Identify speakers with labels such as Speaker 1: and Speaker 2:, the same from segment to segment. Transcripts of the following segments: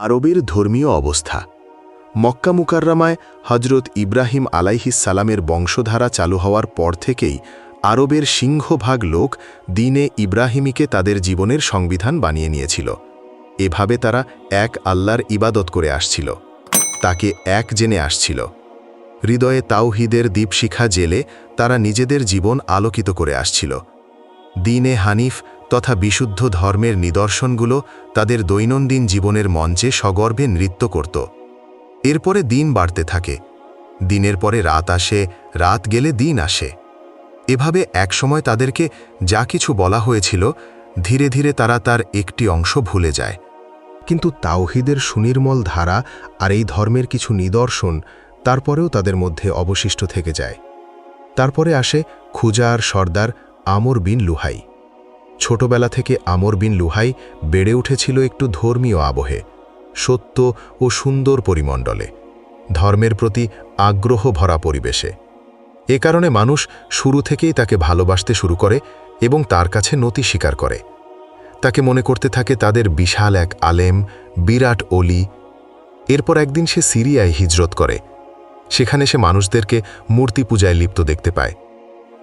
Speaker 1: আরবের ধর্মীয় অবস্থা। মক্কা মুকাররামায় হজরত ইব্রাহিম আলাইহিসালামের বংশধারা চালু হওয়ার পর থেকেই আরবের সিংহভাগ লোক দিনে ইব্রাহিমীকে তাদের জীবনের সংবিধান বানিয়ে নিয়েছিল। এভাবে তারা এক আল্লাহর ইবাদত করে আসছিল। তাকে এক জেনে আসছিল। হৃদয়ে তাওহিদের দীপশিখা জেলে তারা নিজেদের জীবন আলোকিত করে আসছিল। দিনে হানিফ তথা বিশুদ্ধ ধর্মের নিদর্শনগুলো তাদের দৈনন্দিন জীবনের মঞ্চে সগর্বে নৃত্য করত। এরপরে দিন বাড়তে থাকে। দিনের পরে রাত আসে, রাত গেলে দিন আসে। এভাবে একসময় তাদেরকে যা কিছু বলা হয়েছিল, ধীরে ধীরে তারা তার একটি অংশ ভুলে যায়। কিন্তু তাওহিদের সুনির্মল ধারা আর এই ধর্মের কিছু নিদর্শন তারপরেও তাদের মধ্যে অবশিষ্ট থেকে যায়। তারপরে আসে খুজার সর্দার আমর বিন লুহাই। ছোটবেলা থেকে আমর বিন লুহাই বেড়ে উঠেছিল একটু ধর্মীয় আবহে, সত্য ও সুন্দর পরিমণ্ডলে, ধর্মের প্রতি আগ্রহ ভরা পরিবেশে। এ কারণে মানুষ শুরু থেকেই তাকে ভালোবাসতে শুরু করে এবং তার কাছে নতি স্বীকার করে। তাকে মনে করতে থাকে তাদের বিশাল এক আলেম, বিরাট অলি। এরপর একদিন সে সিরিয়ায় হিজরত করে। সেখানে সে মানুষদেরকে মূর্তি পূজায় লিপ্ত দেখতে পায়।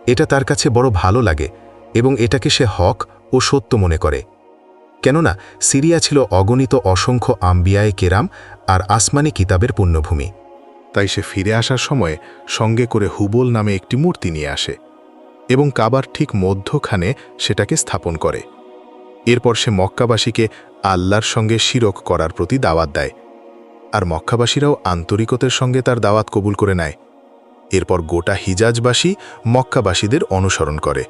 Speaker 1: এটা তার কাছে বড় ভালো লাগে এবং এটাকে সে হক ও সত্য মনে করে। কেননা, সিরিয়া ছিল অগণিত অসংখ্য আম্বিয়ায় কেরাম আর আসমানি কিতাবের পুণ্যভূমি তাই সে ফিরে আসার সময় সঙ্গে করে হুবল নামে একটি মূর্তি নিয়ে আসে এবং কাবার ঠিক মধ্যখানে সেটাকে স্থাপন করে। এরপর সে মক্কাবাসীকে আল্লাহর সঙ্গে শিরক করার প্রতি দাওয়াত দেয় আর মক্কাবাসীরাও আন্তরিকতার সঙ্গে তার দাওয়াত কবুল করে নেয়। এরপর গোটা হিজাজবাসী মক্কাবাসীদের অনুসরণ করে।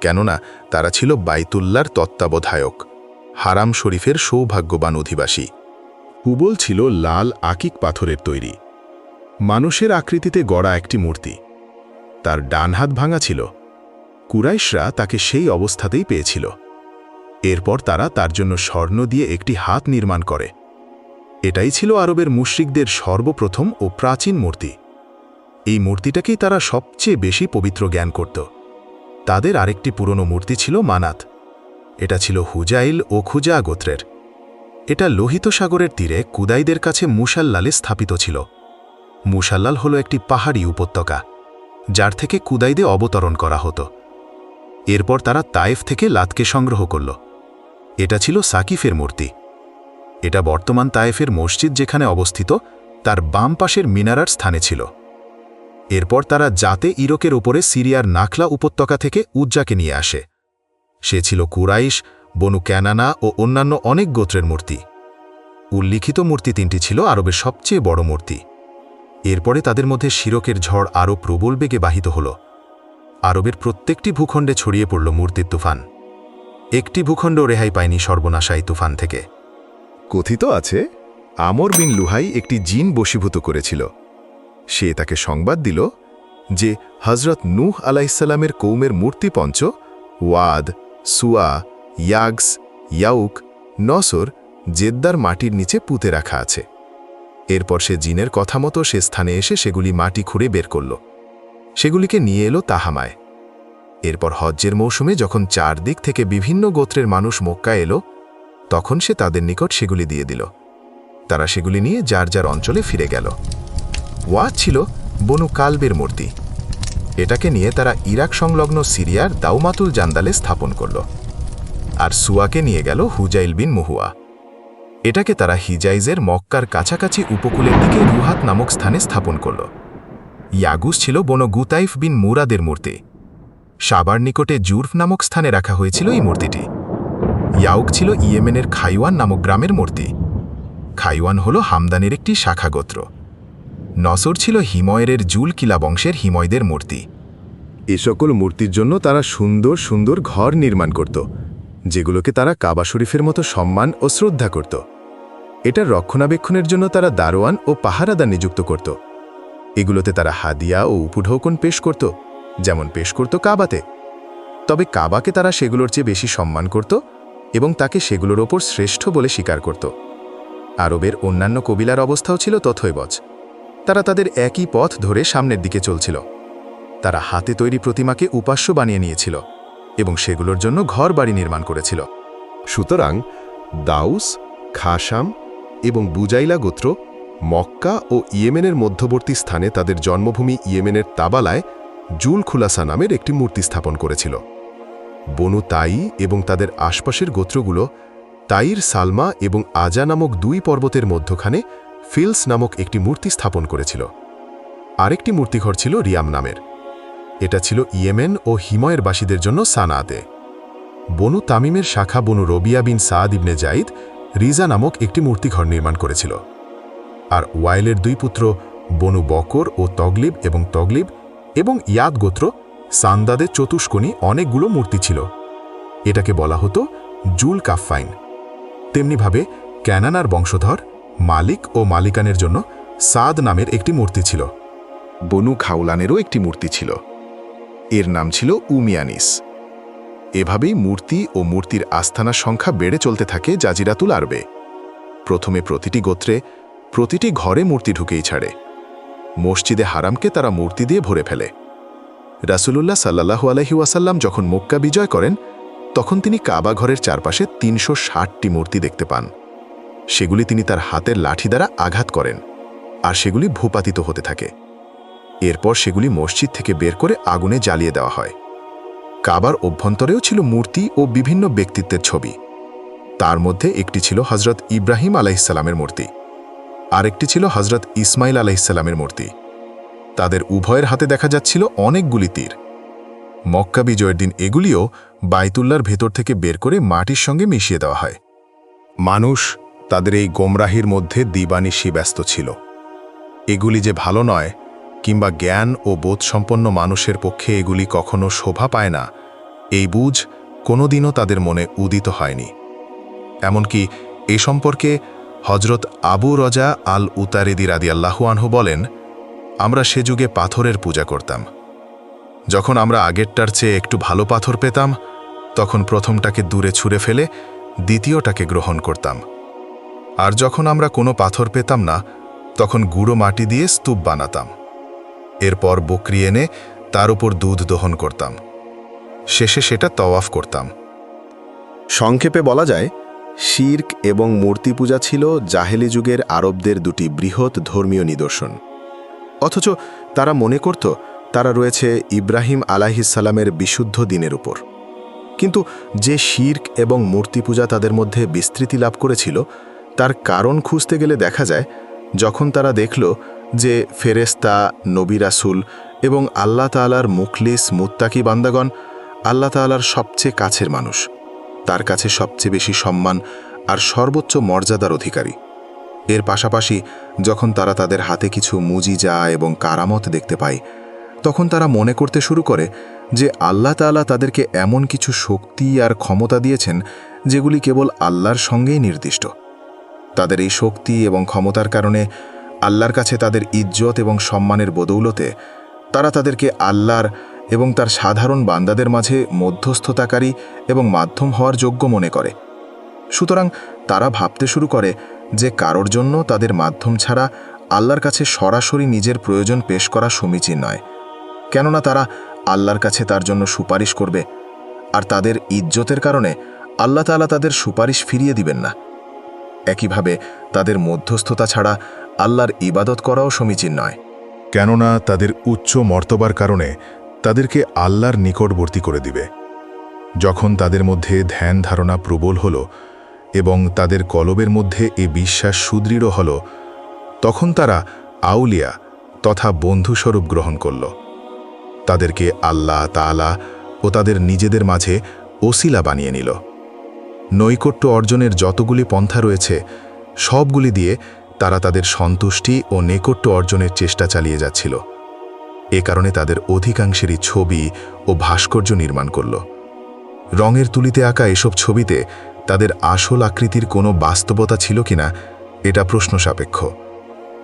Speaker 1: কেননা তারা ছিল বাইতুল্লার তত্ত্বাবধায়ক, হারাম শরীফের সৌভাগ্যবান অধিবাসী। হুবল ছিল লাল আকিক পাথরের তৈরি। মানুষের আকৃতিতে গড়া একটি মূর্তি। তার ডান হাত ভাঙা ছিল। কুরাইশরা তাকে সেই অবস্থাতেই পেয়েছিল। এরপর তারা তার জন্য স্বর্ণ দিয়ে একটি হাত নির্মাণ করে। এটাই ছিল আরবের মুশ্রিকদের সর্বপ্রথম ও প্রাচীন মূর্তি। এই মূর্তিটাকেই তারা সবচেয়ে বেশি পবিত্র জ্ঞান করত। তাদের আরেকটি পুরনো মূর্তি ছিল মানাত। এটা ছিল হুজাইল ও খুজা গোত্রের। এটা লোহিত সাগরের তীরে কুদাইদের কাছে মুসাল্লালে স্থাপিত ছিল। মুসাল্লাল হল একটি পাহাড়ি উপত্যকা, যার থেকে কুদাইদে অবতরণ করা হতো। এরপর তারা তায়েফ থেকে লাতকে সংগ্রহ করল। এটা ছিল সাকিফের মূর্তি। এটা বর্তমান তায়েফের মসজিদ যেখানে অবস্থিত, তার বাম পাশের মিনারার স্থানে ছিল। এরপর তারা জাতে ইরকের ওপরে সিরিয়ার নাখলা উপত্যকা থেকে উজ্জাকে নিয়ে আসে। সে ছিল কুরাইশ, বনু ক্যানানা ও অন্যান্য অনেক গোত্রের মূর্তি। উল্লিখিত মূর্তি তিনটি ছিল আরবের সবচেয়ে বড় মূর্তি। এরপরে তাদের মধ্যে শিরকের ঝড় আরও প্রবল বেগে বাহিত হল। আরবের প্রত্যেকটি ভূখণ্ডে ছড়িয়ে পড়ল মূর্তির তুফান। একটি ভূখণ্ড রেহাই পায়নি সর্বনাশাই তুফান থেকে। কথিত আছে, আমর বিন লুহাই একটি জিন বশীভূত করেছিল। সে তাকে সংবাদ দিল যে হজরত নূহ আলাইসাল্লামের কৌমের মূর্তিপঞ্চ ওয়াদ, সুয়া, ইয়াগস, ইয়াউক, নসর জেদ্দার মাটির নিচে পুঁতে রাখা আছে। এরপর সে জিনের কথা মতো সে স্থানে এসে সেগুলি মাটি খুঁড়ে বের করল। সেগুলিকে নিয়ে এলো তাহামায়। এরপর হজ্জের মৌসুমে যখন চারদিক থেকে বিভিন্ন গোত্রের মানুষ মক্কা এলো, তখন সে তাদের নিকট সেগুলি দিয়ে দিল। তারা সেগুলি নিয়ে যার যার অঞ্চলে ফিরে গেল। ওয়াজ ছিল বনু কালবের মূর্তি। এটাকে নিয়ে তারা ইরাক সংলগ্ন সিরিয়ার দাউমাতুল জান্দালে স্থাপন করল। আর সুয়াকে নিয়ে গেল হুজাইল বিন মুহুয়া। এটাকে তারা হিজাইজের মক্কার কাছাকাছি উপকূলের দিকে রুহাত নামক স্থানে স্থাপন করল। ইয়াগুস ছিল বনো গুতাইফ বিন মুরাদের মূর্তি। সাবার নিকটে জুরফ নামক স্থানে রাখা হয়েছিল এই মূর্তিটি। ইয়াউক ছিল ইয়েমেনের খাইওয়ান নামক গ্রামের মূর্তি। খাইওয়ান হল হামদানের একটি শাখা গোত্র নসর ছিল হিময়ের জুল কিলা বংশের হিময়দের মূর্তি। এ সকল মূর্তির জন্য তারা সুন্দর সুন্দর ঘর নির্মাণ করত, যেগুলোকে তারা কাবা শরীফের মতো সম্মান ও শ্রদ্ধা করত। এটার রক্ষণাবেক্ষণের জন্য তারা দারোয়ান ও পাহারাদার নিযুক্ত করত। এগুলোতে তারা হাদিয়া ও উপঢৌকন পেশ করত, যেমন পেশ করত কাবাতে। তবে কাবাকে তারা সেগুলোর চেয়ে বেশি সম্মান করত এবং তাকে সেগুলোর ওপর শ্রেষ্ঠ বলে স্বীকার করত। আরবের অন্যান্য কবিলার অবস্থাও ছিল তথৈবচ। তারা তাদের একই পথ ধরে সামনের দিকে চলছিল। তারা হাতে তৈরি প্রতিমাকে উপাস্য বানিয়ে নিয়েছিল এবং সেগুলোর জন্য ঘর বাড়ি নির্মাণ করেছিল।
Speaker 2: সুতরাং দাউস, খাসাম
Speaker 1: এবং বুজাইলা গোত্র মক্কা ও ইয়েমেনের মধ্যবর্তী স্থানে তাদের জন্মভূমি ইয়েমেনের তাবালায় জুল খুলাসা নামের একটি মূর্তি স্থাপন করেছিল। বনু তাই এবং তাদের আশপাশের গোত্রগুলো তাইর সালমা এবং আজা নামক দুই পর্বতের মধ্যখানে ফিলস নামক একটি মূর্তি স্থাপন করেছিল। আরেকটি মূর্তিঘর ছিল রিয়াম নামের। এটা ছিল ইয়েমেন ও হিময়ের বাসীদের জন্য সানাতে বনু তামিমের শাখা বনু রবিয়া বিন সাদ ইবনে জাইদ রিজা নামক একটি মূর্তিঘর নির্মাণ করেছিল। আর ওয়াইলের দুই পুত্র বনু বকর ও তগলিব এবং তগলিব এবং ইয়াদ গোত্র সান্দাদের চতুষ্কোণী অনেকগুলো মূর্তি ছিল। এটাকে বলা হতো জুল কাফাইন তেমনিভাবে ক্যানানার বংশধর মালিক ও মালিকানের জন্য সাদ নামের একটি মূর্তি ছিল। বনু খাউলানেরও একটি মূর্তি ছিল। এর নাম ছিল উমিয়ানিস। এভাবেই মূর্তি ও মূর্তির আস্থানার সংখ্যা বেড়ে চলতে থাকে জাজিরাতুল আরবে। প্রথমে প্রতিটি গোত্রে প্রতিটি ঘরে মূর্তি ঢুকেই ছাড়ে। মসজিদে হারামকে তারা মূর্তি দিয়ে ভরে ফেলে। রাসুলুল্লাহ সাল্লাহু আলহি ওয়াসাল্লাম যখন মক্কা বিজয় করেন, তখন তিনি কাবা ঘরের চারপাশে তিনশো ষাটটি মূর্তি দেখতে পান। সেগুলি তিনি তার হাতের লাঠি দ্বারা আঘাত করেন, আর সেগুলি ভূপাতিত হতে থাকে। এরপর সেগুলি মসজিদ থেকে বের করে আগুনে জ্বালিয়ে দেওয়া হয়। কাবার অভ্যন্তরেও ছিল মূর্তি ও বিভিন্ন ব্যক্তিত্বের ছবি। তার মধ্যে একটি ছিল হজরত ইব্রাহিম আলাইসাল্লামের মূর্তি, আরেকটি ছিল হজরত ইসমাইল আলাইসাল্লামের মূর্তি। তাদের উভয়ের হাতে দেখা যাচ্ছিল অনেকগুলি তীর। মক্কা বিজয়ের দিন এগুলিও বাইতুল্লার ভেতর থেকে বের করে মাটির সঙ্গে মিশিয়ে দেওয়া হয়। মানুষ তাদের এই গোমরাহির মধ্যে দিবানিশি ব্যস্ত ছিল। এগুলি যে ভালো নয়, কিংবা জ্ঞান ও বোধসম্পন্ন মানুষের পক্ষে এগুলি কখনো শোভা পায় না, এই বুঝ কোনোদিনও তাদের মনে উদিত হয়নি। এমনকি এ সম্পর্কে হজরত আবু রজা আল উতারেদি রাদি আল্লাহু আনহু বলেন, আমরা সে যুগে পাথরের পূজা করতাম। যখন আমরা আগেরটার চেয়ে একটু ভালো পাথর পেতাম, তখন প্রথমটাকে দূরে ছুঁড়ে ফেলে দ্বিতীয়টাকে গ্রহণ করতাম। আর যখন আমরা কোনো পাথর পেতাম না, তখন গুঁড়ো মাটি দিয়ে স্তূপ বানাতাম। এরপর বকরি এনে তার উপর দুধ দহন করতাম। শেষে সেটা তওয়াফ করতাম। সংক্ষেপে বলা যায়, শির্ক এবং মূর্তি পূজা ছিল জাহেলি যুগের আরবদের দুটি বৃহৎ ধর্মীয় নিদর্শন। অথচ তারা মনে করত, তারা রয়েছে ইব্রাহিম আলাহিসাল্লামের বিশুদ্ধ দিনের উপর। কিন্তু যে শির্ক এবং মূর্তি পূজা তাদের মধ্যে বিস্তৃতি লাভ করেছিল তার কারণ খুঁজতে গেলে দেখা যায়, যখন তারা দেখল যে ফেরেস্তা নবী রাসুল এবং আল্লাহ তালার মুখলিস মুত্তাকি বান্দাগণ আল্লাহ তালার সবচেয়ে কাছের মানুষ। তার কাছে সবচেয়ে বেশি সম্মান আর সর্বোচ্চ মর্যাদার অধিকারী। এর পাশাপাশি যখন তারা তাদের হাতে কিছু মুজি মুজিজা এবং কারামত দেখতে পায়, তখন তারা মনে করতে শুরু করে যে আল্লাহ তাআলা তাদেরকে এমন কিছু শক্তি আর ক্ষমতা দিয়েছেন যেগুলি কেবল আল্লাহর সঙ্গেই নির্দিষ্ট। তাদের এই শক্তি এবং ক্ষমতার কারণে আল্লাহর কাছে তাদের ইজ্জত এবং সম্মানের বদৌলতে তারা তাদেরকে আল্লাহর এবং তার সাধারণ বান্দাদের মাঝে মধ্যস্থতাকারী এবং মাধ্যম হওয়ার যোগ্য মনে করে। সুতরাং তারা ভাবতে শুরু করে যে কারোর জন্য তাদের মাধ্যম ছাড়া আল্লাহর কাছে সরাসরি নিজের প্রয়োজন পেশ করা সমীচীন নয়। কেননা তারা আল্লাহর কাছে তার জন্য সুপারিশ করবে, আর তাদের ইজ্জতের কারণে আল্লাহ তাআলা তাদের সুপারিশ ফিরিয়ে দিবেন না। একইভাবে তাদের মধ্যস্থতা ছাড়া আল্লাহর ইবাদত করাও সমীচীন নয়। কেননা তাদের উচ্চ মর্তবার কারণে তাদেরকে আল্লাহর নিকটবর্তী করে দিবে। যখন তাদের মধ্যে ধ্যান ধারণা প্রবল হল এবং তাদের কলবের মধ্যে এ বিশ্বাস সুদৃঢ় হল, তখন তারা আউলিয়া তথা বন্ধুস্বরূপ গ্রহণ করল। তাদেরকে আল্লাহ তাআলা ও তাদের নিজেদের মাঝে ওসিলা বানিয়ে নিল। নৈকট্য অর্জনের যতগুলি পন্থা রয়েছে, সবগুলি দিয়ে তারা তাদের সন্তুষ্টি ও নৈকট্য অর্জনের চেষ্টা চালিয়ে যাচ্ছিল। এ কারণে তাদের অধিকাংশেরই ছবি ও ভাস্কর্য নির্মাণ করল। রঙের তুলিতে আঁকা এসব ছবিতে তাদের আসল আকৃতির কোনো বাস্তবতা ছিল কিনা, এটা প্রশ্ন সাপেক্ষ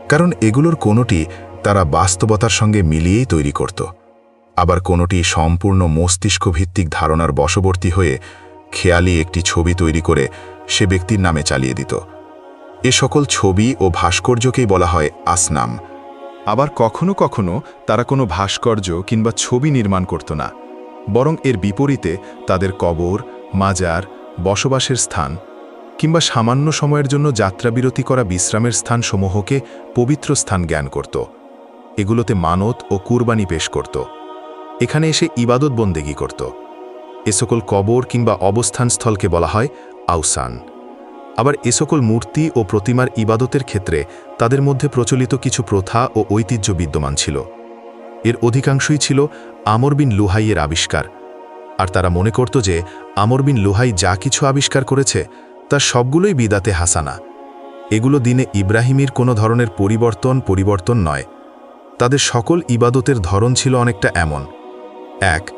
Speaker 1: কারণ এগুলোর কোনোটি তারা বাস্তবতার সঙ্গে মিলিয়েই তৈরি করত। আবার কোনোটি সম্পূর্ণ মস্তিষ্কভিত্তিক ধারণার বশবর্তী হয়ে খেয়ালি একটি ছবি তৈরি করে সে ব্যক্তির নামে চালিয়ে দিত। এ সকল ছবি ও ভাস্কর্যকেই বলা হয় আসনাম। আবার কখনো কখনো তারা কোনো ভাস্কর্য কিংবা ছবি নির্মাণ করত না, বরং এর বিপরীতে তাদের কবর, মাজার, বসবাসের স্থান কিংবা সামান্য সময়ের জন্য যাত্রাবিরতি করা বিশ্রামের স্থানসমূহকে পবিত্র স্থান জ্ঞান করত। এগুলোতে মানত ও কুরবানি পেশ করত। এখানে এসে ইবাদত বন্দেগী করত। এ সকল কবর কিংবা অবস্থানস্থলকে বলা হয় আউসান। আবার এ সকল মূর্তি ও প্রতিমার ইবাদতের ক্ষেত্রে তাদের মধ্যে প্রচলিত কিছু প্রথা ও ঐতিহ্য বিদ্যমান ছিল। এর অধিকাংশই ছিল আমর বিন লুহাইয়ের আবিষ্কার। আর তারা মনে করত যে, আমর বিন লুহাই যা কিছু আবিষ্কার করেছে তার সবগুলোই বিদাতে হাসানা। এগুলো দিনে ইব্রাহিমের কোনো ধরনের পরিবর্তন পরিবর্তন নয়। তাদের সকল ইবাদতের ধরন ছিল অনেকটা এমন। এক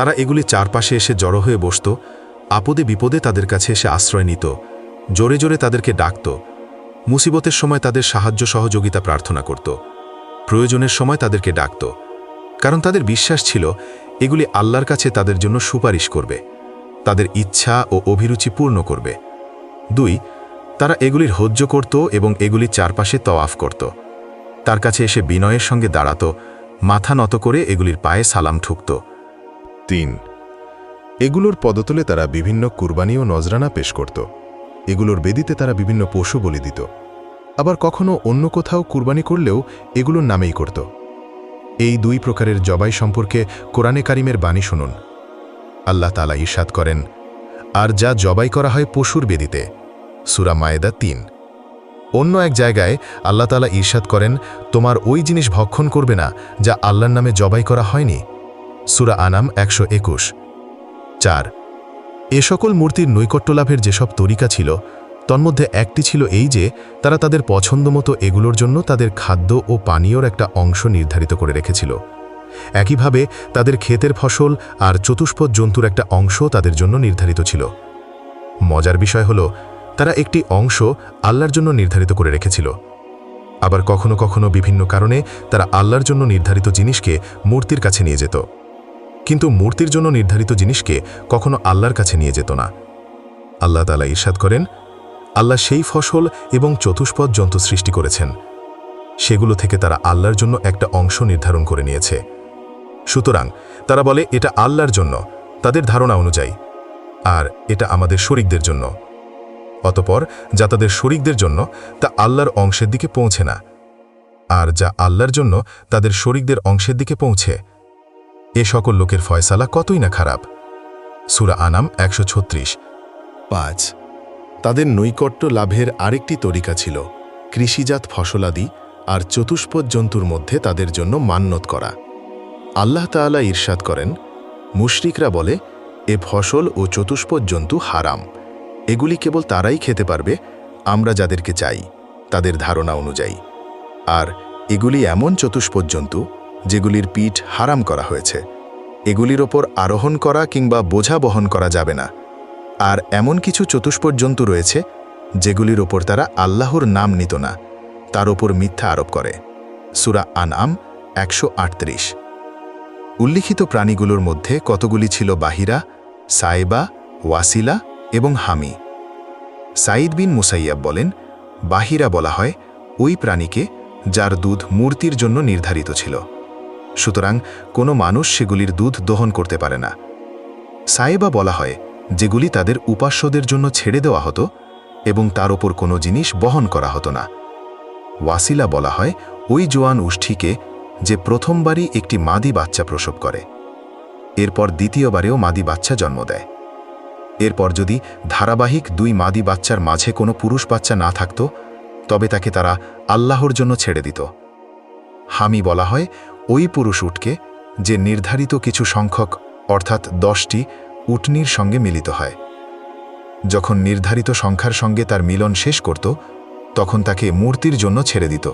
Speaker 1: তারা এগুলি চারপাশে এসে জড়ো হয়ে বসত, আপদে বিপদে তাদের কাছে এসে আশ্রয় নিত, জোরে জোরে তাদেরকে ডাকত, মুসিবতের সময় তাদের সাহায্য সহযোগিতা প্রার্থনা করত, প্রয়োজনের সময় তাদেরকে ডাকত, কারণ তাদের বিশ্বাস ছিল এগুলি আল্লাহর কাছে তাদের জন্য সুপারিশ করবে, তাদের ইচ্ছা ও অভিরুচি পূর্ণ করবে। দুই, তারা এগুলির হজ্জ করত এবং এগুলির চারপাশে তওয়াফ করত, তার কাছে এসে বিনয়ের সঙ্গে দাঁড়াত, মাথা নত করে এগুলির পায়ে সালাম ঠুকত। তিন। এগুলোর পদতলে তারা বিভিন্ন কুরবানি ও নজরানা পেশ করত। এগুলোর বেদিতে তারা বিভিন্ন পশু বলি দিত। আবার কখনো অন্য কোথাও কুরবানি করলেও এগুলোর নামেই করত। এই দুই প্রকারের জবাই সম্পর্কে কোরআনে কারিমের বাণী শুনুন। আল্লাহ তালা ঈর্ষাদ করেন, আর যা জবাই করা হয় পশুর বেদিতে। সুরা মায়েদা তিন। অন্য এক জায়গায় আল্লাহ তালা ঈর্ষাদ করেন, তোমার ওই জিনিস ভক্ষণ করবে না যা আল্লাহর নামে জবাই করা হয়নি? সুরা আনাম একশো একুশ। চার, এ সকল মূর্তির নৈকট্য লাভের যেসব তরিকা ছিল, তন্মধ্যে একটি ছিল এই যে, তারা তাদের পছন্দমতো এগুলোর জন্য তাদের খাদ্য ও পানীয়র একটা অংশ নির্ধারিত করে রেখেছিল। একইভাবে তাদের ক্ষেতের ফসল আর চতুষ্পদ জন্তুর একটা অংশ তাদের জন্য নির্ধারিত ছিল। মজার বিষয় হল, তারা একটি অংশ আল্লাহর জন্য নির্ধারিত করে রেখেছিল। আবার কখনো কখনো বিভিন্ন কারণে তারা আল্লাহর জন্য নির্ধারিত জিনিসকে মূর্তির কাছে নিয়ে যেত। কিন্তু মূর্তির জন্য নির্ধারিত জিনিসকে কখনো আল্লাহর কাছে নিয়ে যেত না। আল্লাহ তালা ঈর্ষাদ করেন, আল্লাহ সেই ফসল এবং চতুষ্পদ জন্তু সৃষ্টি করেছেন। সেগুলো থেকে তারা আল্লাহর জন্য একটা অংশ নির্ধারণ করে নিয়েছে। সুতরাং তারা বলে, এটা আল্লাহর জন্য, তাদের ধারণা অনুযায়ী, আর এটা আমাদের শরিকদের জন্য। অতপর যা তাদের শরিকদের জন্য, তা আল্লাহর অংশের দিকে পৌঁছে না। আর যা আল্লাহর জন্য, তাদের শরিকদের অংশের দিকে পৌঁছে। এ সকল লোকের ফয়সালা কতই না খারাপ। সুরা আনাম একশো ছত্রিশ। পাঁচ। তাদের নৈকট্য লাভের আরেকটি তরিকা ছিল কৃষিজাত ফসলাদি আর চতুষ্পদ জন্তুর মধ্যে তাদের জন্য মান্যত করা। আল্লাহ তাআলা ঈর্ষাদ করেন, মুশরিকরা বলে, এ ফসল ও চতুষ্পদ জন্তু হারাম। এগুলি কেবল তারাই খেতে পারবে, আমরা যাদেরকে চাই, তাদের ধারণা অনুযায়ী। আর এগুলি এমন চতুষ্পদ জন্তু যেগুলির পিঠ হারাম করা হয়েছে। এগুলির ওপর আরোহণ করা কিংবা বোঝা বহন করা যাবে না। আর এমন কিছু চতুষ্পদ জন্তু রয়েছে, যেগুলির ওপর তারা আল্লাহর নাম নিত না, তার ওপর মিথ্যা আরোপ করে। সুরা আনআম, একশো উল্লিখিত প্রাণীগুলোর মধ্যে কতগুলি ছিল বাহিরা সাইবা ওয়াসিলা এবং হামি? সাইদ বিন মুসাইয়াব বলেন, বাহিরা বলা হয় ওই প্রাণীকে যার দুধ মূর্তির জন্য নির্ধারিত ছিল। সুতরাং কোনো মানুষ সেগুলির দুধ দহন করতে পারে না। সাইবা বলা হয়, যেগুলি তাদের উপাস্যদের জন্য ছেড়ে দেওয়া হতো এবং তার ওপর কোনো জিনিস বহন করা হতো না। ওয়াসিলা বলা হয়, ওই জোয়ান উষ্ঠিকে যে প্রথমবারই একটি মাদি বাচ্চা প্রসব করে। এরপর দ্বিতীয়বারেও মাদি বাচ্চা জন্ম দেয়। এরপর যদি ধারাবাহিক দুই মাদি বাচ্চার মাঝে কোনো পুরুষ বাচ্চা না থাকত, তবে তাকে তারা আল্লাহর জন্য ছেড়ে দিত। হামি বলা হয় ওই পুরুষ উটকে, যে নির্ধারিত কিছু সংখ্যক, অর্থাৎ দশটি, উটনির সঙ্গে মিলিত হয়। যখন নির্ধারিত সংখ্যার সঙ্গে তার মিলন শেষ করত, তখন তাকে মূর্তির জন্য ছেড়ে দিত।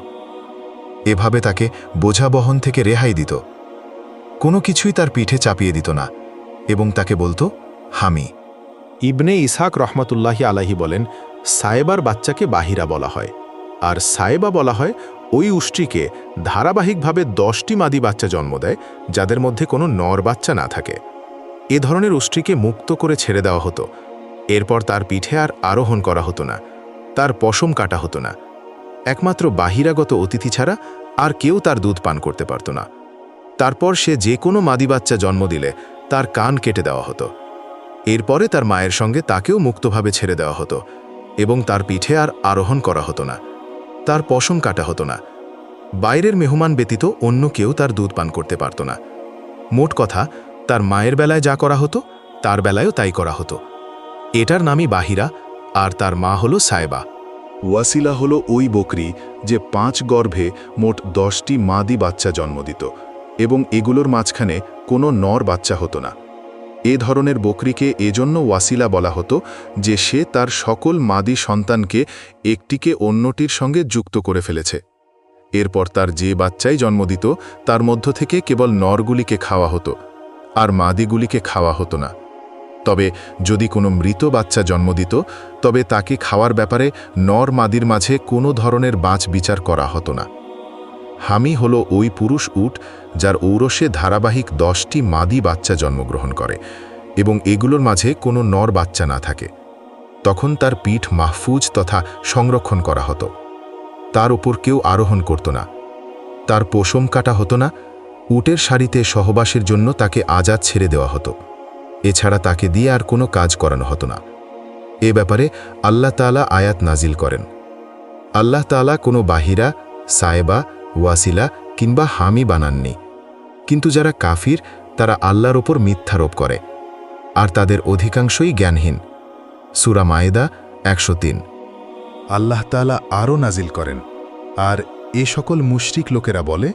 Speaker 1: এভাবে তাকে বোঝা বহন থেকে রেহাই দিত। কোনো কিছুই তার পিঠে চাপিয়ে দিত না এবং তাকে বলতো, হামি।
Speaker 2: ইবনে ইসহাক রহমতুল্লাহি আলাহি বলেন, সায়েবার বাচ্চাকে বাহিরা বলা হয়। আর সায়েবা বলা হয় ওই উষ্টিকে ধারাবাহিকভাবে দশটি মাদি বাচ্চা জন্ম দেয়, যাদের মধ্যে কোনো নর বাচ্চা না থাকে। এ ধরনের উষ্টিকে মুক্ত করে ছেড়ে দেওয়া হতো। এরপর তার পিঠে আর আরোহণ করা হতো না। তার পশম কাটা হতো না। একমাত্র বাহিরাগত অতিথি ছাড়া আর কেউ তার দুধ পান করতে পারত না। তারপর সে যে কোনো মাদি বাচ্চা জন্ম দিলে তার কান কেটে দেওয়া হতো। এরপরে তার মায়ের সঙ্গে তাকেও মুক্তভাবে ছেড়ে দেওয়া হতো এবং তার পিঠে আর আরোহণ করা হতো না। তার পশম কাটা হতো না। বাইরের মেহমান ব্যতীত অন্য কেউ তার দুধ পান করতে পারত না। মোট কথা, তার মায়ের বেলায় যা করা হতো, তার বেলায়ও তাই করা হতো। এটার নামই বাহিরা, আর তার মা হলো সায়বা।
Speaker 3: ওয়াসিলা হলো ওই বকরি যে পাঁচ গর্ভে মোট দশটি মাদি বাচ্চা জন্ম দিত, এবং এগুলোর মাঝখানে কোনো নর বাচ্চা হতো না। এ ধরনের বকরিকে এজন্য ওয়াসিলা বলা হতো যে সে তার সকল মাদি সন্তানকে একটিকে অন্যটির সঙ্গে যুক্ত করে ফেলেছে। এরপর তার যে বাচ্চাই জন্ম দিত, তার মধ্য থেকে কেবল নরগুলিকে খাওয়া হতো, আর মাদিগুলিকে খাওয়া হতো না। তবে যদি কোনো মৃত বাচ্চা জন্ম দিত, তবে তাকে খাওয়ার ব্যাপারে নর মাদির মাঝে কোনো ধরনের বাঁচ বিচার করা হতো না। হামি হল ওই পুরুষ উট যার ঔরসে ধারাবাহিক দশটি মাদি বাচ্চা জন্মগ্রহণ করে এবং এগুলোর মাঝে কোনো নর বাচ্চা না থাকে। তখন তার পিঠ মাহফুজ তথা সংরক্ষণ করা হতো। তার উপর কেউ আরোহণ করত না। তার পোষম কাটা হতো না। উটের সারিতে সহবাসের জন্য তাকে আজাদ ছেড়ে দেওয়া হতো। এছাড়া তাকে দিয়ে আর কোনো কাজ করানো হতো না। এ ব্যাপারে আল্লাহ তাআলা আয়াত নাজিল করেন। আল্লাহ তাআলা কোনো বাহিরা, সায়েবা ওয়াসিলা কিংবা হামি বানাননি। কিন্তু যারা কাফির, তারা আল্লাহর ওপর মিথ্যারোপ করে। আর তাদের অধিকাংশই জ্ঞানহীন। সুরা মায়েদা একশো তিন। আল্লাহ তালা আরও নাজিল করেন, আর এ সকল মুশরিক লোকেরা বলে,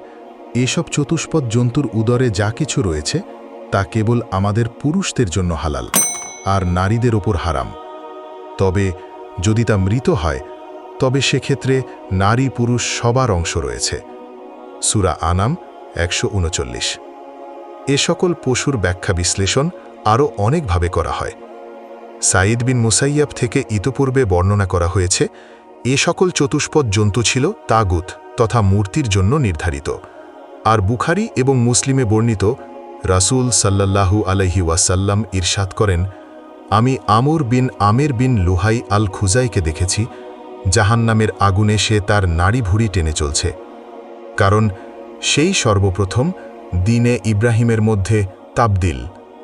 Speaker 3: এসব চতুষ্পদ জন্তুর উদরে যা কিছু রয়েছে, তা কেবল আমাদের পুরুষদের জন্য হালাল, আর নারীদের ওপর হারাম। তবে যদি তা মৃত হয়, তবে সেক্ষেত্রে নারী পুরুষ সবার অংশ রয়েছে। সুরা আনাম একশো উনচল্লিশ। এ সকল পশুর ব্যাখ্যা বিশ্লেষণ আরও অনেকভাবে করা হয়। সাইদ বিন মুসাইয়াব থেকে ইতপূর্বে বর্ণনা করা হয়েছে, এ সকল চতুষ্পদ জন্তু ছিল তাগুত তথা মূর্তির জন্য নির্ধারিত। আর বুখারি এবং মুসলিমে বর্ণিত রাসূল সাল্লাল্লাহু আলহি ওয়াসাল্লাম ইরশাদ করেন, আমি আমর বিন আমের বিন লুহাই আল খুজাইকে দেখেছি, জাহান্নামের আগুনে সে তার নাড়ি ভুড়ি টেনে চলছে। কারণ সেই সর্বপ্রথম দিনে ইব্রাহিমের মধ্যে তাবদিল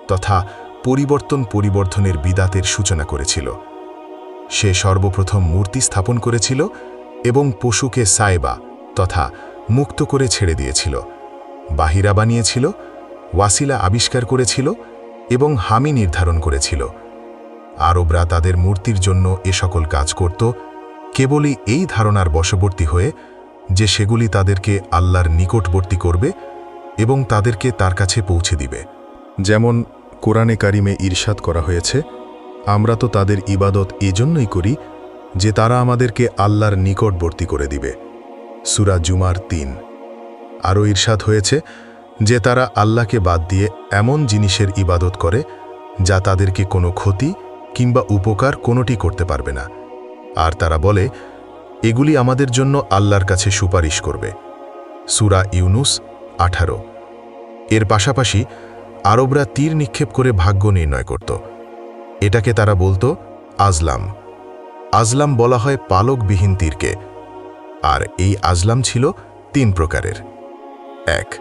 Speaker 3: তথা পরিবর্তন পরিবর্তনের বিদাতের সূচনা করেছিল। সে সর্বপ্রথম মূর্তি স্থাপন করেছিল এবং পশুকে সাইবা তথা মুক্ত করে ছেড়ে দিয়েছিল, বাহিরা বানিয়েছিল, ওয়াসিলা আবিষ্কার করেছিল এবং হামি নির্ধারণ করেছিল। আরবরা তাদের মূর্তির জন্য এ সকল কাজ করত, কেবলই এই ধারণার বশবর্তী হয়ে যে সেগুলি তাদেরকে আল্লাহর নিকটবর্তী করবে এবং তাদেরকে তার কাছে পৌঁছে দিবে। যেমন কোরআনে কারিমে ঈর্ষাদ করা হয়েছে, আমরা তো তাদের ইবাদত এজন্যই করি যে তারা আমাদেরকে আল্লাহর নিকটবর্তী করে দিবে। সুরা জুমার তিন। আরও ঈর্ষাদ হয়েছে যে তারা আল্লাহকে বাদ দিয়ে এমন জিনিসের ইবাদত করে যা তাদেরকে কোনো ক্ষতি কিংবা উপকার কোনোটি করতে পারবে না। আর তারা বলে এগুলি আমাদের জন্য আল্লাহর কাছে সুপারিশ করবে। সুরা ইউনুস আঠারো। এর পাশাপাশি আরবরা তীর নিক্ষেপ করে ভাগ্য নির্ণয় করত। এটাকে তারা বলতো আজলাম। আজলাম বলা হয় পালকবিহীন তীরকে। আর এই আজলাম ছিল তিন প্রকারের। এক,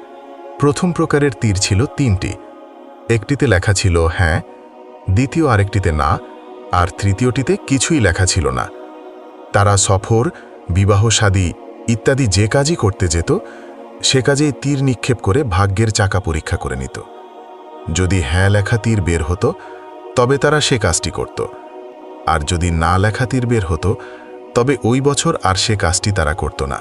Speaker 3: প্রথম প্রকারের তীর ছিল তিনটি। একটিতে লেখা ছিল হ্যাঁ দ্বিতীয় আরেকটিতে না, আর তৃতীয়টিতে কিছুই লেখা ছিল না। তারা সফর, বিবাহ সাদী ইত্যাদি যে কাজই করতে যেত, সে কাজেই তীর নিক্ষেপ করে ভাগ্যের চাকা পরীক্ষা করে নিত। যদি হ্যাঁ লেখা তীর বের হতো, তবে তারা সে কাজটি করত। আর যদি না লেখা তীর বের হতো, তবে ওই বছর আর সে কাজটি তারা করত না।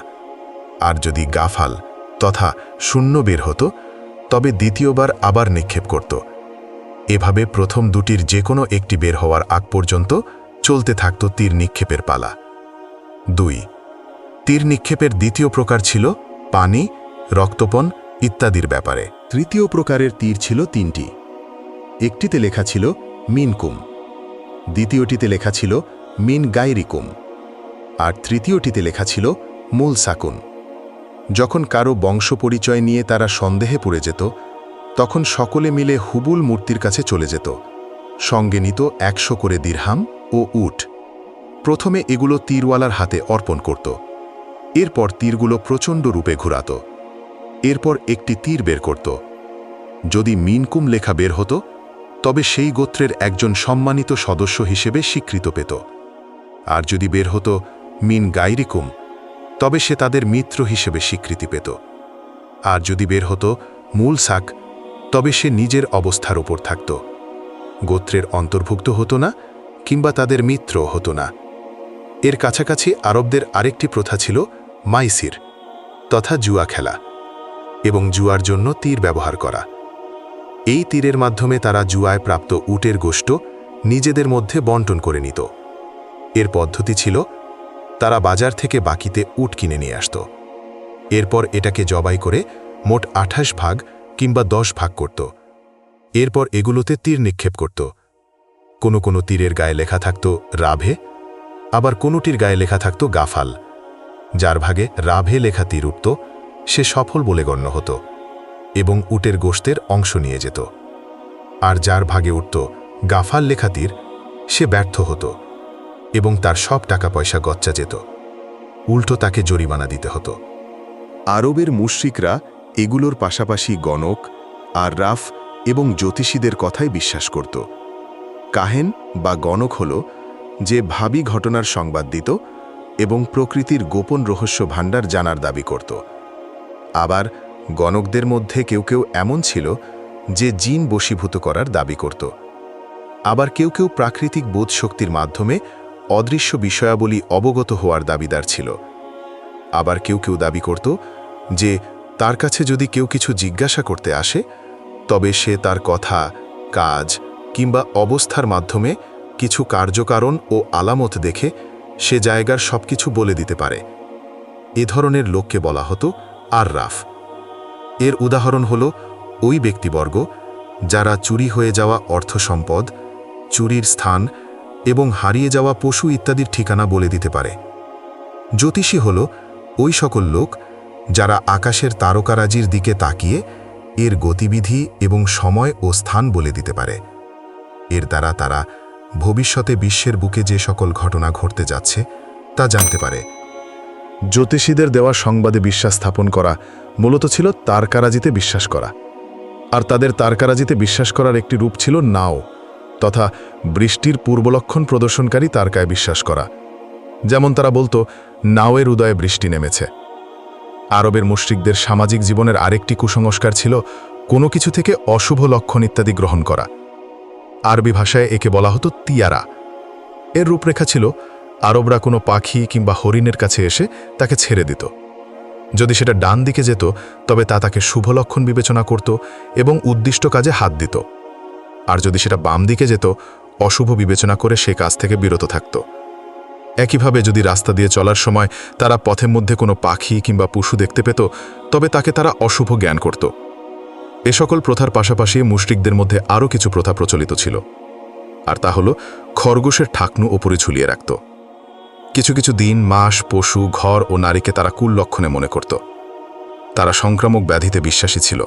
Speaker 3: আর যদি গাফাল তথা শূন্য বের হতো, তবে দ্বিতীয়বার আবার নিক্ষেপ করত। এভাবে প্রথম দুটির যে কোনো একটি বের হওয়ার আগ পর্যন্ত চলতে থাকত তীর নিক্ষেপের পালা। দুই। তীর নিক্ষেপের দ্বিতীয় প্রকার ছিল পানি, রক্তপণ ইত্যাদির ব্যাপারে। তৃতীয় প্রকারের তীর ছিল তিনটি। একটিতে লেখা ছিল মিনকুম। দ্বিতীয়টিতে লেখা ছিল মিন গাইরিকুম আর তৃতীয়টিতে লেখা ছিল মূল সাকুন যখন কারও বংশ পরিচয় নিয়ে তারা সন্দেহে পড়ে যেত, তখন সকলে মিলে হুবুল মূর্তির কাছে চলে যেত, সঙ্গে নিত একশো করে দিরহাম ও উট। প্রথমে এগুলো তীরওয়ালার হাতে অর্পণ করত। এরপর তীরগুলো প্রচণ্ড রূপে ঘুরাত। এরপর একটি তীর বের করত। যদি মিনকুম লেখা বের হতো, তবে সেই গোত্রের একজন সম্মানিত সদস্য হিসেবে স্বীকৃত পেত।
Speaker 1: আর যদি বের হতো মিন গাইরিকুম, তবে সে তাদের মিত্র হিসেবে স্বীকৃতি পেত। আর যদি বের হতো মূল সাক তবে সে নিজের অবস্থার ওপর থাকত। গোত্রের অন্তর্ভুক্ত হতো না, কিংবা তাদের মিত্র হতো না। এর কাছাকাছি আরবদের আরেকটি প্রথা ছিল মাইসির, তথা জুয়া খেলা এবং জুয়ার জন্য তীর ব্যবহার করা। এই তীরের মাধ্যমে তারা জুয়ায় প্রাপ্ত উটের গোষ্ঠ নিজেদের মধ্যে বন্টন করে নিত। এর পদ্ধতি ছিল, তারা বাজার থেকে বাকিতে উট কিনে নিয়ে আসত। এরপর এটাকে জবাই করে মোট আঠাশ ভাগ কিংবা দশ ভাগ করত। এরপর এগুলোতে তীর নিক্ষেপ করত। কোনো কোনো তীরের গায়ে লেখা থাকত, রাভে আবার কোনোটির গায়ে লেখা থাকত গাফাল। যার ভাগে রাভে লেখা তীর উঠত, সে সফল বলে গণ্য হতো এবং উটের গোষ্ঠের অংশ নিয়ে যেত। আর যার ভাগে উঠত গাফাল লেখা তীর, সে ব্যর্থ হতো এবং তার সব টাকা পয়সা গচ্চা যেত। উল্টো তাকে জরিমানা দিতে হতো।
Speaker 3: আরবের মুশ্রিকরা এগুলোর পাশাপাশি গণক আর রাফ এবং জ্যোতিষীদের কথাই বিশ্বাস করত। কাহেন বা গণক হল যে ভাবি ঘটনার সংবাদ দিত এবং প্রকৃতির গোপন রহস্য ভাণ্ডার জানার দাবি করত। আবার গণকদের মধ্যে কেউ কেউ এমন ছিল যে জিন বশীভূত করার দাবি করত। আবার কেউ কেউ প্রাকৃতিক বোধ শক্তির মাধ্যমে অদৃশ্য বিষয়াবলী অবগত হওয়ার দাবিদার ছিল। আবার কেউ কেউ দাবি করত যে তার কাছে যদি কেউ কিছু জিজ্ঞাসা করতে আসে, তবে সে তার কথা, কাজ কিংবা অবস্থার মাধ্যমে কিছু কার্যকারণ ও আলামত দেখে সে জায়গার সবকিছু বলে দিতে পারে। এ ধরনের লোককে বলা হতো আর রাফ এর উদাহরণ হল ওই ব্যক্তিবর্গ যারা চুরি হয়ে যাওয়া অর্থ সম্পদ, চুরির স্থান এবং হারিয়ে যাওয়া পশু ইত্যাদির ঠিকানা বলে দিতে পারে। জ্যোতিষী হল ওই সকল লোক যারা আকাশের তারকারাজির দিকে তাকিয়ে এর গতিবিধি এবং সময় ও স্থান বলে দিতে পারে। এর দ্বারা তারা ভবিষ্যতে বিশ্বের বুকে যে সকল ঘটনা ঘটতে যাচ্ছে, তা জানতে পারে। জ্যোতিষীদের দেওয়া সংবাদে বিশ্বাস স্থাপন করা মূলত ছিল তারকারাজিতে বিশ্বাস করা। আর তাদের তারকারাজিতে বিশ্বাস করার একটি রূপ ছিল নাও, তথা বৃষ্টির পূর্বলক্ষণ প্রদর্শনকারী তারকায় বিশ্বাস করা। যেমন তারা বলতো, নাওয়ের উদয়ে বৃষ্টি নেমেছে। আরবের মুশ্রিকদের সামাজিক জীবনের আরেকটি কুসংস্কার ছিল কোনো কিছু থেকে অশুভ লক্ষণ ইত্যাদি গ্রহণ করা। আরবি ভাষায় একে বলা হতো তিয়ারা এর রূপরেখা ছিল, আরবরা কোনো পাখি কিংবা হরিণের কাছে এসে তাকে ছেড়ে দিত। যদি সেটা ডান দিকে যেত, তবে তা তাকে শুভ লক্ষণ বিবেচনা করত এবং উদ্দিষ্ট কাজে হাত দিত। আর যদি সেটা বাম দিকে যেত, অশুভ বিবেচনা করে সে কাজ থেকে বিরত থাকত। একইভাবে যদি রাস্তা দিয়ে চলার সময় তারা পথের মধ্যে কোনো পাখি কিংবা পশু দেখতে পেত, তবে তাকে তারা অশুভ জ্ঞান করত। এ সকল প্রথার পাশাপাশি মুশরিকদের মধ্যে আরও কিছু প্রথা প্রচলিত ছিল, আর তা হল খরগোশের ঠাকনু ওপরে ঝুলিয়ে রাখত। কিছু কিছু দিন, মাস, পশু, ঘর ও নারীকে তারা কুল লক্ষণে মনে করত। তারা সংক্রামক ব্যাধিতে বিশ্বাসী ছিল।